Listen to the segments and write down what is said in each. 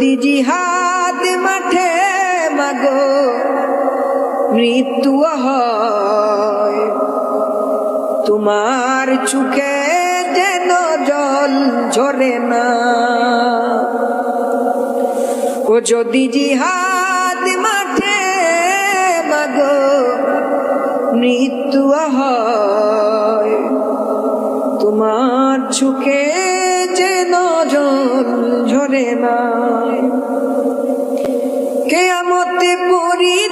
জিহাদ মাঠে, মাগো, মৃত্যু তোমার চুকে যেন জল ঝরে না। ও যদি জিহাদ মাঠে, মাগো, মৃত্যু তোমার চুকে ঝরে না। কেয়ামতে পরিচয়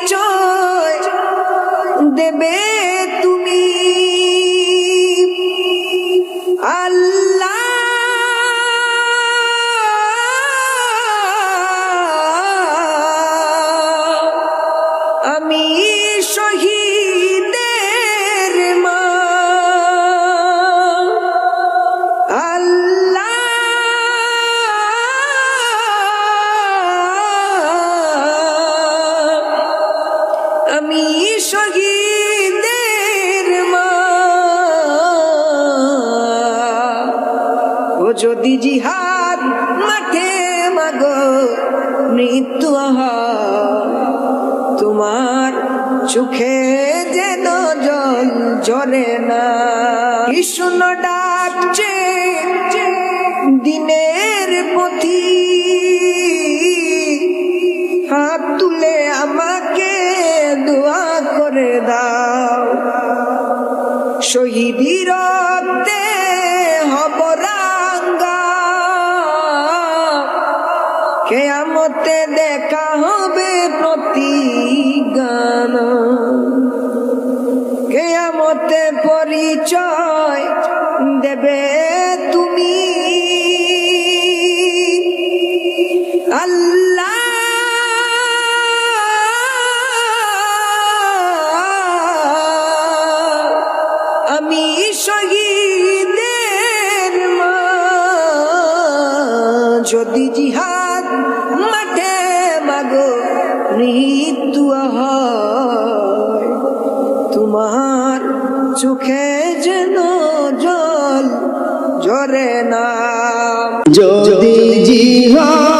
যদি জিহাদ মাঠে, মাগো, মৃত্যু তোমার চোখে যেন জল ঝরে না। কৃষ্ণ ডাকছে দিনের পথি। হাত তুলে আমাকে দোয়া করে দাও। শহীদি কেয়ামতে দেখা হবে প্রতি গান কেয়ামতে পরিচয় দেবে তুমি। যদি জিহাদ মৃত্যু হয়। তোমার চোখে যেন জল জরে না। যদি জিহাদ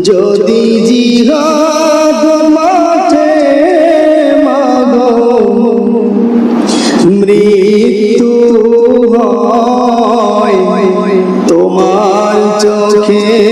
যদি জিহাদ মাঠে মাগো মৃত্যু হয় তোমার চোখে।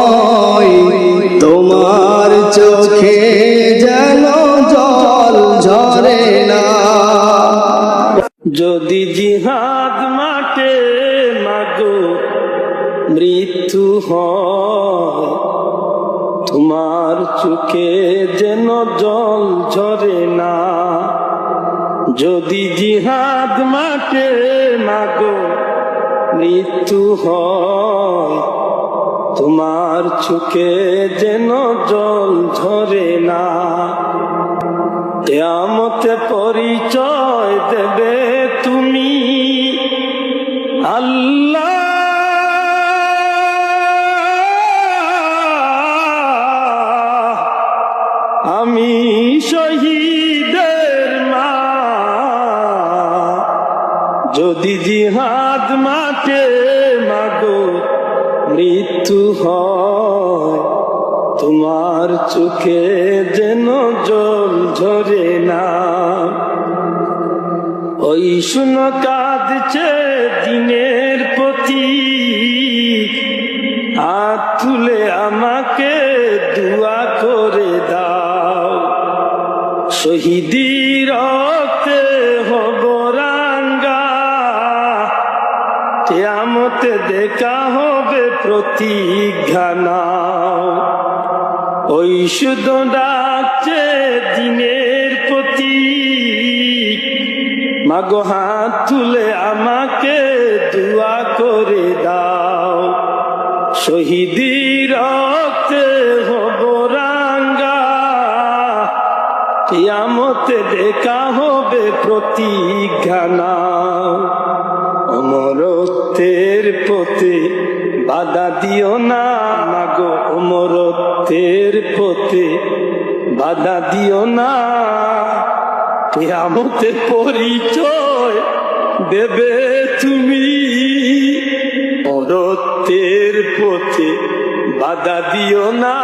যদি জিহাদ মাঠে মাগো মৃত মৃত্যু হয়। তোমার চোখে যেন জল ঝরে না। যদি জিহাদ মাঠে মাগো, মৃত্যু হয়। তোমার চোখে যেন জল ঝরে না। কেয়ামতে পরিচয় দেবে তুমি। আল্লাহ আমি শহীদের মা। যদি জিহাদ মাঠে মাগো মৃত্যু হয়। তোমার চোখে যেন জল ঝরে না। ওই শুন কাঁদছে দিনের প্রতি হাত তুলে আমাকে দোয়া করে দাও। শহীদি কেয়ামতে দেখা হবে প্রতিজ্ঞা নাও। ওই শুধু ডাকছে দিনের প্রতি মাগো হাত তুলে আমাকে দোয়া করে দাও। শহীদি রক্তে হব রাঙ্গা। কিয়ামতে দেখা হবে প্রতিজ্ঞা নাও অমরত্বের পথে বাধা দিও না। মাগো, অমরত্বের পথে বাধা দিও না। কেয়ামতে পরিচয় দেবে তুমি। অরত্বের পথে বাধা দিও না।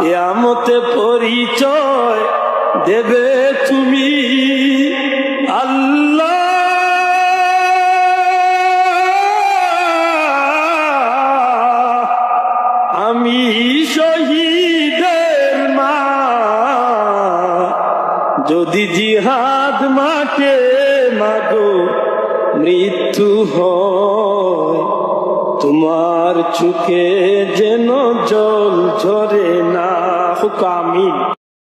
কেয়ামতে পরিচয় দেবে তুমি। যদি জিহাদ মাকে মাগো মৃত্যু হয় তোমার চোখে যেন জল ঝরে না হুকামিন